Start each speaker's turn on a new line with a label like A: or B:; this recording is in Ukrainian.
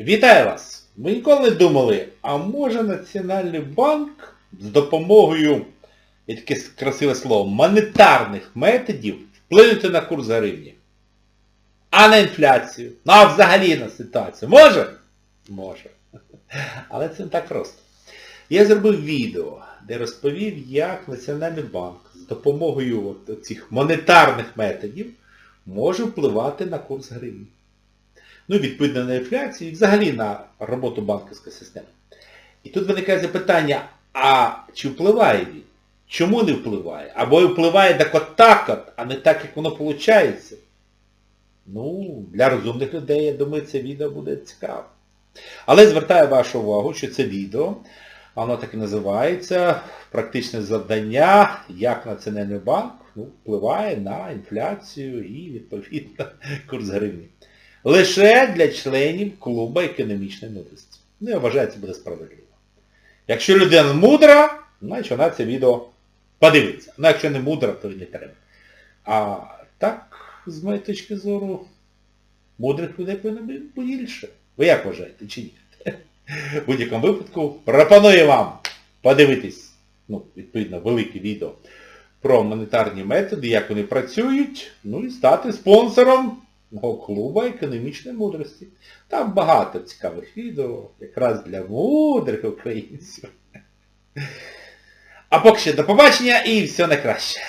A: Вітаю вас! Ви ніколи не думали, а може Національний банк з допомогою, є таке красиве слово, монетарних методів вплинути на курс гривні? А на інфляцію? Ну а взагалі на ситуацію. Може? Може. Але це не так просто. Я зробив відео, де розповів, як Національний банк з допомогою от цих монетарних методів може впливати на курс гривні. Ну, відповідно на інфляцію і взагалі на роботу банківської системи. І тут виникає запитання, а чи впливає він? Чому не впливає? Або впливає так от так от, а не так, як воно виходить? Ну, для розумних людей, я думаю, це відео буде цікаво. Але звертаю вашу увагу, що це відео, воно так і називається Практичне завдання, як Національний банк ну, впливає на інфляцію і, відповідно, курс гривні. Лише для членів клубу економічної мудрості. Ну, я буде справедливо. Якщо людина мудра, значить вона це відео подивиться. Ну, якщо не мудра, то не треба. А так, з моєї точки зору, мудрих людей повинно бути більше. Ви як вважаєте, чи ні? В будь-якому випадку пропоную вам подивитись, ну, відповідно, велике відео про монетарні методи, як вони працюють, ну і стати спонсором клубу економічної мудрості. Там багато цікавих відео, якраз для мудрих українців. А поки що до побачення і все найкраще.